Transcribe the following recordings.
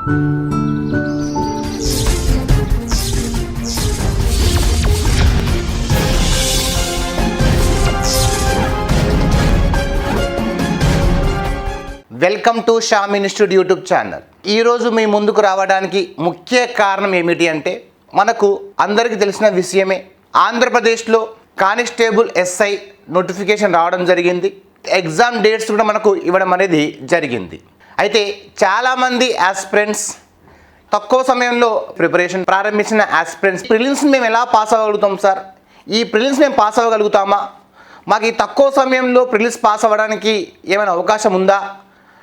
Welcome to Sham institute YouTube channel. ఈరోజు మీ ముందుకు రావడానికి ముఖ్య కారణం ఏమిటి అంటే మనకు అందరికీ తెలిసిన విషయమే ఆంధ్రప్రదేశ్లో కానిస్టేబుల్ ఎస్ఐ నోటిఫికేషన్ రావడం జరిగింది. ఎగ్జామ్ డేట్స్ కూడా మనకు ఇవ్వడం అనేది జరిగింది. అయితే చాలామంది యాస్పిరెంట్స్ తక్కువ సమయంలో ప్రిపరేషన్ ప్రారంభించిన యాస్పిరెంట్స్ ప్రిలిమ్స్ మేము ఎలా పాస్ అవ్వగలుగుతాం సార్ ఈ ప్రిలిమ్స్ మేము పాస్ అవ్వగలుగుతామా? మాకు ఈ తక్కువ సమయంలో ప్రిలిమ్స్ పాస్ అవ్వడానికి ఏమైనా అవకాశం ఉందా?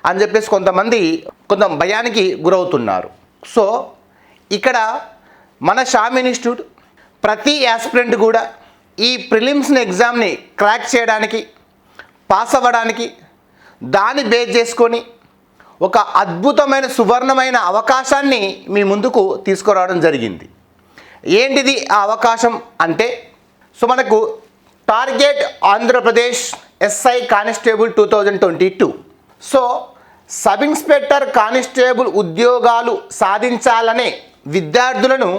అని చెప్పేసి కొంతమంది కొంత భయానికి గురవుతున్నారు. సో ఇక్కడ మన షామ్ ఇన్స్టిట్యూట్ ప్రతి యాస్పిరెంట్ కూడా ఈ ప్రిలిమ్స్ని ఎగ్జామ్ని క్రాక్ చేయడానికి పాస్ అవ్వడానికి దాన్ని బేస్ చేసుకొని ఒక అద్భుతమైన సువర్ణమైన అవకాశాన్ని మీ ముందుకు తీసుకురావడం జరిగింది. ఏంటిది ఆ అవకాశం అంటే సో మనకు target Andhra Pradesh SI constable two thousand twenty two. So sub inspector constable ఉద్యోగాలు సాధించాలనే విద్యార్థులను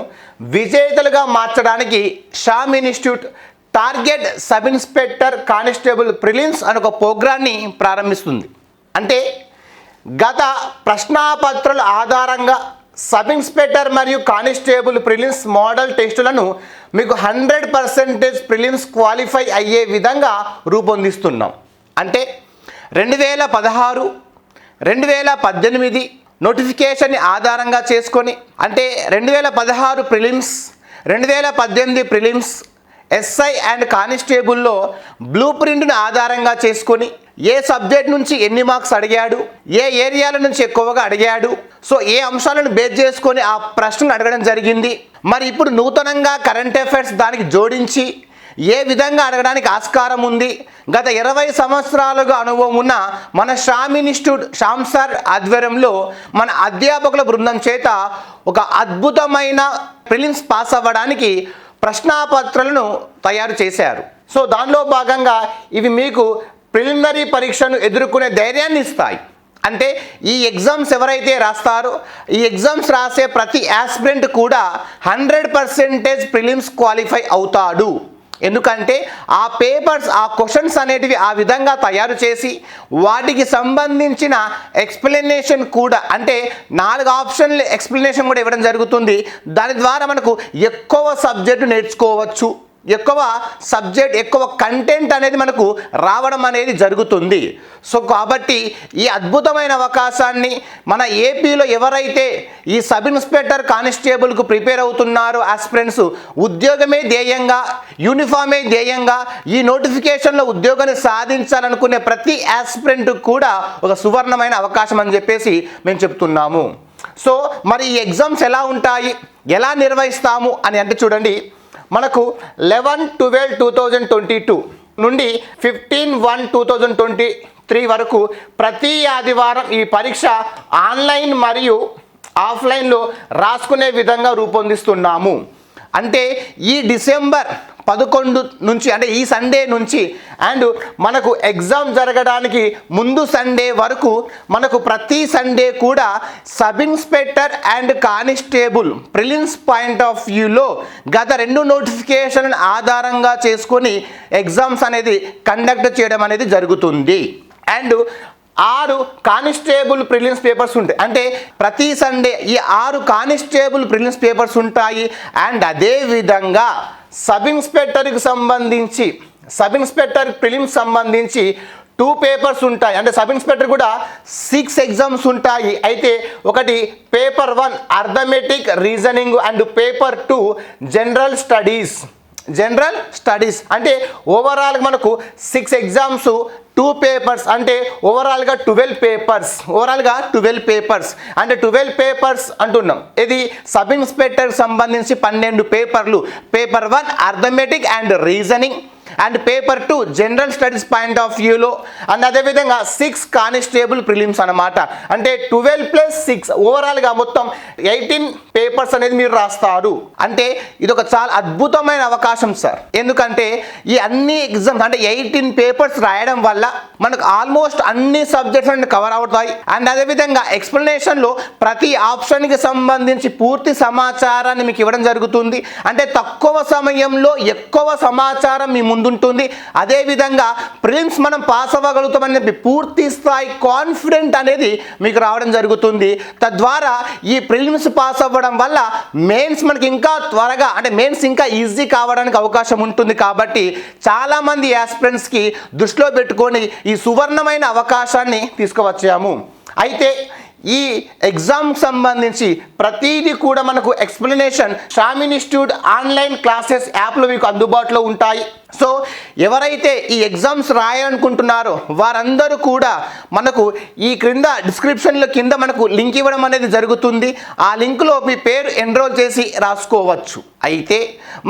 విజేతలుగా మార్చడానికి Sham institute target sub inspector constable prelims అనే ఒక ప్రోగ్రాన్ని ప్రారంభిస్తుంది. అంటే గత ప్రశ్నాపత్రాల ఆధారంగా సబ్ ఇన్స్పెక్టర్ మరియు కానిస్టేబుల్ ప్రిలిమ్స్ మోడల్ టెస్టులను మీకు హండ్రెడ్ పర్సెంటేజ్ ప్రిలిమ్స్ క్వాలిఫై అయ్యే విధంగా రూపొందిస్తున్నాం. అంటే రెండు వేల పదహారు రెండు వేల పద్దెనిమిది నోటిఫికేషన్ని ఆధారంగా చేసుకొని అంటే రెండు వేల పదహారు ప్రిలిమ్స్ రెండు వేల పద్దెనిమిది ప్రిలిమ్స్ ఎస్ఐ అండ్ కానిస్టేబుల్లో బ్లూ ప్రింట్ను ఆధారంగా చేసుకొని ఏ సబ్జెక్ట్ నుంచి ఎన్ని మార్క్స్ అడిగాడు? ఏ ఏరియాల నుంచి ఎక్కువగా అడిగాడు? సో ఏ అంశాలను బేస్ చేసుకొని ఆ ప్రశ్నలు అడగడం జరిగింది. మరి ఇప్పుడు నూతనంగా కరెంట్ అఫైర్స్ దానికి జోడించి ఏ విధంగా అడగడానికి ఆస్కారం ఉంది? గత ఇరవై సంవత్సరాలుగా అనుభవం ఉన్న మన షామ్ ఇన్స్టిట్యూట్ షామ్ సార్ ఆధ్వర్యంలో మన అధ్యాపకుల బృందం చేత ఒక అద్భుతమైన ప్రిలిమ్స్ పాస్ అవ్వడానికి ప్రశ్నాపత్రాలను తయారు చేశారు. సో దానిలో భాగంగా ఇవి మీకు ప్రిలిమినరీ పరీక్షను ఎదుర్కొనే ధైర్యాన్ని ఇస్తాయి. అంటే ఈ ఎగ్జామ్స్ ఎవరైతే రాస్తారో ఈ ఎగ్జామ్స్ రాసే ప్రతి యాస్పిరెంట్ కూడా హండ్రెడ్ పర్సెంటేజ్ ప్రిలిమ్స్ క్వాలిఫై అవుతాడు. ఎందుకంటే ఆ పేపర్స్ ఆ క్వశ్చన్స్ అనేటివి ఆ విధంగా తయారు చేసి వాటికి సంబంధించిన ఎక్స్ప్లెనేషన్ కూడా అంటే నాలుగు ఆప్షన్లు ఎక్స్ప్లెనేషన్ కూడా ఇవ్వడం జరుగుతుంది. దాని ద్వారా మనకు ఎక్కువ సబ్జెక్టు నేర్చుకోవచ్చు. ఎక్కువ సబ్జెక్ట్ ఎక్కువ కంటెంట్ అనేది మనకు రావడం అనేది జరుగుతుంది. సో కాబట్టి ఈ అద్భుతమైన అవకాశాన్ని మన ఏపీలో ఎవరైతే ఈ సబ్ ఇన్స్పెక్టర్ కానిస్టేబుల్కు ప్రిపేర్ అవుతున్నారో ఆస్పిరెంట్స్ ఉద్యోగమే ధ్యేయంగా యూనిఫామే ధ్యేయంగా ఈ నోటిఫికేషన్లో ఉద్యోగాన్ని సాధించాలనుకునే ప్రతి ఆస్పిరెంట్ కూడా ఒక సువర్ణమైన అవకాశం అని చెప్పేసి మేము చెప్తున్నాము. సో మరి ఈ ఎగ్జామ్స్ ఎలా ఉంటాయి? ఎలా నిర్వహిస్తాము? అని అంటే చూడండి. మనకు eleven twelve two thousand twenty two నుండి fifteen one two thousand twenty three వరకు ప్రతి ఆదివారం ఈ పరీక్ష ఆన్లైన్ మరియు ఆఫ్లైన్లో రాసుకునే విధంగా రూపొందిస్తున్నాము. అంటే ఈ డిసెంబర్ పదకొండు నుంచి అంటే ఈ సండే నుంచి అండ్ మనకు ఎగ్జామ్ జరగడానికి ముందు సండే వరకు మనకు ప్రతి సండే కూడా sub inspector and constable prelims point of వ్యూలో గత రెండు నోటిఫికేషన్ ఆధారంగా చేసుకొని ఎగ్జామ్స్ అనేది కండక్ట్ చేయడం అనేది జరుగుతుంది. అండ్ ఆరు కానిస్టేబుల్ ప్రిలిమ్స్ పేపర్స్ ఉంటాయి. అంటే ప్రతి సండే ఈ ఆరు కానిస్టేబుల్ ప్రిలిమ్స్ పేపర్స్ ఉంటాయి. అండ్ అదే విధంగా సబ్ ఇన్స్పెక్టర్కి సంబంధించి సబ్ ఇన్స్పెక్టర్ ప్రిలిమ్స్ సంబంధించి టూ పేపర్స్ ఉంటాయి. అంటే సబ్ ఇన్స్పెక్టర్ కూడా సిక్స్ ఎగ్జామ్స్ ఉంటాయి. అయితే ఒకటి paper one arithmetic reasoning and paper two general studies. General studies అంటే ఓవరాల్ మనకు సిక్స్ ఎగ్జామ్స్ టూ పేపర్స్ అంటే ఓవరాల్గా ట్వెల్వ్ పేపర్స్ ఓవరాల్గా ట్వెల్వ్ పేపర్స్ అంటే ట్వెల్వ్ పేపర్స్ అంటున్నాం. ఇది సబ్ ఇన్స్పెక్టర్కి సంబంధించి పన్నెండు పేపర్లు paper one arithmetic and reasoning and paper two general studies point of వ్యూలో అండ్ అదేవిధంగా సిక్స్ కానిస్టేబుల్ ప్రిలిమ్స్ అనమాట అంటే ట్వెల్వ్ ప్లస్ సిక్స్ ఓవరాల్గా మొత్తం ఎయిటీన్ పేపర్స్ అనేది మీరు రాస్తారు. అంటే ఇది ఒక చాలా అద్భుతమైన అవకాశం సార్ ఎందుకంటే ఈ అన్ని ఎగ్జామ్స్ అంటే ఎయిటీన్ పేపర్స్ రాయడం వల్ల మనకు ఆల్మోస్ట్ అన్ని సబ్జెక్ట్స్ అండ్ కవర్ అవుతాయి. అండ్ అదేవిధంగా ఎక్స్ప్లెనేషన్లో ప్రతి ఆప్షన్కి సంబంధించి పూర్తి సమాచారాన్ని మీకు ఇవ్వడం జరుగుతుంది. అంటే తక్కువ సమయంలో ఎక్కువ సమాచారం మీ ముందుంటుంది అదేవిధంగా ప్రిలిమ్స్ మనం పాస్ అవ్వగలుగుతామని చెప్పి పూర్తి స్థాయి కాన్ఫిడెంట్ అనేది మీకు రావడం జరుగుతుంది. తద్వారా ఈ ప్రిలిమ్స్ పాస్ అవ్వడం వల్ల మెయిన్స్ మనకి ఇంకా త్వరగా అంటే మెయిన్స్ ఇంకా ఈజీ కావడానికి అవకాశం ఉంటుంది కాబట్టి చాలామంది యాస్పిరెంట్స్కి దృష్టిలో పెట్టుకొని ఈ సువర్ణమైన అవకాశాన్ని తీసుకువచ్చాము. అయితే ఈ ఎగ్జామ్కి సంబంధించి ప్రతిదీ కూడా మనకు explanation Sham institute online classes యాప్లో మీకు అందుబాటులో ఉంటాయి. సో ఎవరైతే ఈ ఎగ్జామ్స్ రాయాలనుకుంటున్నారో వారందరూ కూడా మనకు ఈ క్రింద డిస్క్రిప్షన్లో కింద మనకు లింక్ ఇవ్వడం అనేది జరుగుతుంది. ఆ లింక్లో మీ పేరు ఎన్రోల్ చేసి రాసుకోవచ్చు. అయితే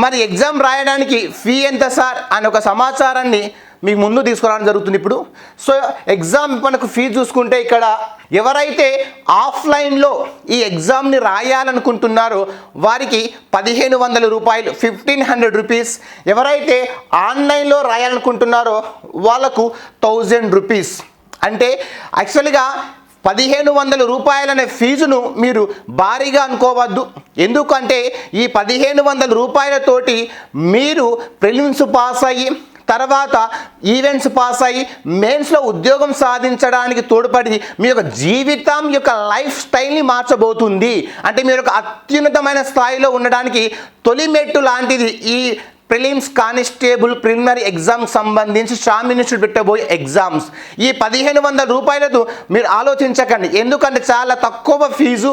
మరి ఎగ్జామ్ రాయడానికి ఫీ ఎంత సార్ అని ఒక సమాచారాన్ని మీకు ముందు తీసుకురావడం జరుగుతుంది ఇప్పుడు. సో ఎగ్జామ్ మనకు ఫీ చూసుకుంటే ఇక్కడ ఎవరైతే ఆఫ్లైన్లో ఈ ఎగ్జామ్ని రాయాలనుకుంటున్నారో వారికి పదిహేను వందల రూపాయలు ఫిఫ్టీన్ హండ్రెడ్ రూపీస్. ఎవరైతే ఆన్లైన్లో రాయాలనుకుంటున్నారో వాళ్ళకు థౌజండ్ రూపీస్. అంటే యాక్చువల్గా పదిహేను వందల రూపాయలనే ఫీజును మీరు భారీగా అనుకోవద్దు. ఎందుకంటే ఈ పదిహేను వందల రూపాయలతోటి మీరు ప్రిలిమ్స్ పాస్ అయ్యి తర్వాత ఈవెంట్స్ పాస్ అయ్యి మెయిన్స్లో ఉద్యోగం సాధించడానికి తోడ్పడి మీ యొక్క జీవితం యొక్క లైఫ్ స్టైల్ని మార్చబోతుంది. అంటే మీరు ఒక అత్యున్నతమైన స్థాయిలో ఉండడానికి తొలి మెట్టు లాంటిది ఈ ప్రిలిమ్స్ కానిస్టేబుల్ ప్రిలిమినరీ ఎగ్జామ్ సంబంధించి షామ్ ఇన్స్టిట్యూట్ పెట్టబోయే ఎగ్జామ్స్ ఈ పదిహేను వందల రూపాయలతో మీరు ఆలోచించకండి. ఎందుకంటే చాలా తక్కువ ఫీజు.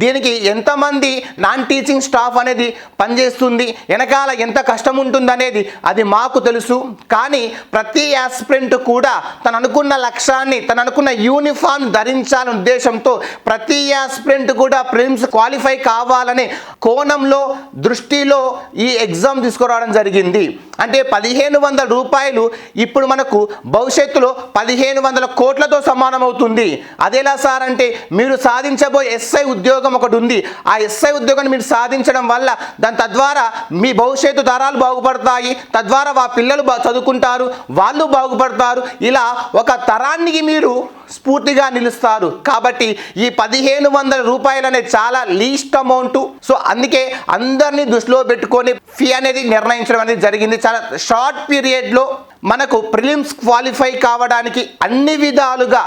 దీనికి ఎంతమంది నాన్ టీచింగ్ స్టాఫ్ అనేది పనిచేస్తుంది? వెనకాల ఎంత కష్టం ఉంటుందనేది అది మాకు తెలుసు. కానీ ప్రతి యాస్పిరెంట్ కూడా తను అనుకున్న లక్ష్యాన్ని తను అనుకున్న యూనిఫామ్ ధరించాలనే ఉద్దేశంతో ప్రతి యాస్పిరెంట్ కూడా ప్రిలిమ్స్ క్వాలిఫై కావాలనే కోణంలో దృష్టిలో ఈ ఎగ్జామ్ తీసుకురావడం జరిగింది. అంటే పదిహేను వందల రూపాయలు ఇప్పుడు మనకు భవిష్యత్తులో పదిహేను వందల కోట్లతో సమానమవుతుంది. అదేలా సార్ అంటే మీరు సాధించబోయే ఎస్ఐ ఉద్యోగం ఒకటి ఉంది. ఆ ఎస్ఐ ఉద్యోగాన్ని మీరు సాధించడం వల్ల దాని తద్వారా మీ భవిష్యత్తు తరాలు బాగుపడతాయి. తద్వారా వా పిల్లలు చదువుకుంటారు. వాళ్ళు బాగుపడతారు. ఇలా ఒక తరానికి మీరు స్ఫూర్తిగా నిలుస్తారు. కాబట్టి ఈ పదిహేను వందల రూపాయలు అనేది చాలా లీస్ట్ అమౌంట్ సో అందుకే అందరినీ దృష్టిలో పెట్టుకొని ఫీ అనేది నిర్ణయించడం అనేది జరిగింది. చాలా షార్ట్ పీరియడ్లో మనకు ప్రిలిమ్స్ క్వాలిఫై కావడానికి అన్ని విధాలుగా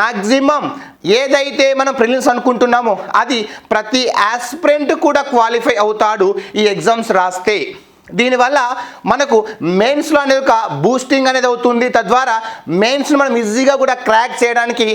మ్యాక్సిమం ఏదైతే మనం ప్రిలిమ్స్ అనుకుంటున్నామో అది ప్రతి ఆస్పిరెంట్ కూడా క్వాలిఫై అవుతాడు ఈ ఎగ్జామ్స్ రాస్తే. దీనివల్ల మనకు మెయిన్స్లో అనేది ఒక బూస్టింగ్ అనేది అవుతుంది. తద్వారా మెయిన్స్ను మనం ఈజీగా కూడా క్రాక్ చేయడానికి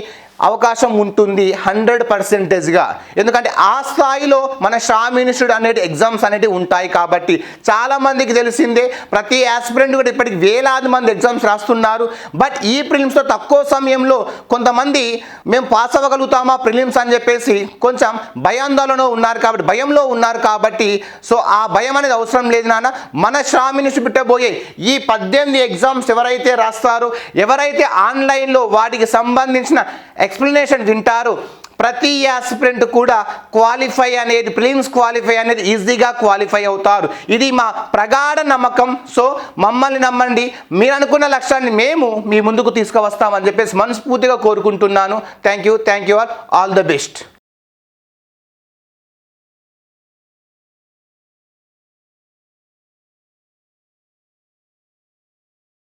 అవకాశం ఉంటుంది హండ్రెడ్ పర్సెంటేజ్గా. ఎందుకంటే ఆ స్థాయిలో మన షామ్ ఇన్స్టిట్యూట్ అనేది ఎగ్జామ్స్ అనేవి ఉంటాయి కాబట్టి చాలామందికి తెలిసిందే ప్రతి ఆస్పిరెంట్ కూడా ఇప్పటికి వేలాది మంది ఎగ్జామ్స్ రాస్తున్నారు. బట్ ఈ ప్రిలిమ్స్లో తక్కువ సమయంలో కొంతమంది మేము పాస్ అవ్వగలుగుతామా ప్రిలిమ్స్ అని చెప్పేసి కొంచెం భయాందోళన ఉన్నారు కాబట్టి భయంలో ఉన్నారు కాబట్టి సో ఆ భయం అనేది అవసరం లేదు నాన్న. మన షామ్ పెట్టబోయే ఈ పద్దెనిమిది ఎగ్జామ్స్ ఎవరైతే రాస్తారో ఎవరైతే ఆన్లైన్లో వాటికి సంబంధించిన ఎక్స్ప్లెనేషన్ వింటారు. ప్రతి యాస్పిరెంట్ కూడా క్వాలిఫై అనేది ప్రిలిమ్స్ క్వాలిఫై అనేది ఈజీగా క్వాలిఫై అవుతారు. ఇది మా ప్రగాఢ నమ్మకం. సో మమ్మల్ని నమ్మండి. మీరు అనుకున్న లక్ష్యాన్ని మేము మీ ముందుకు తీసుకువస్తామని చెప్పేసి మనస్ఫూర్తిగా కోరుకుంటున్నాను. Thank you thank you all all the best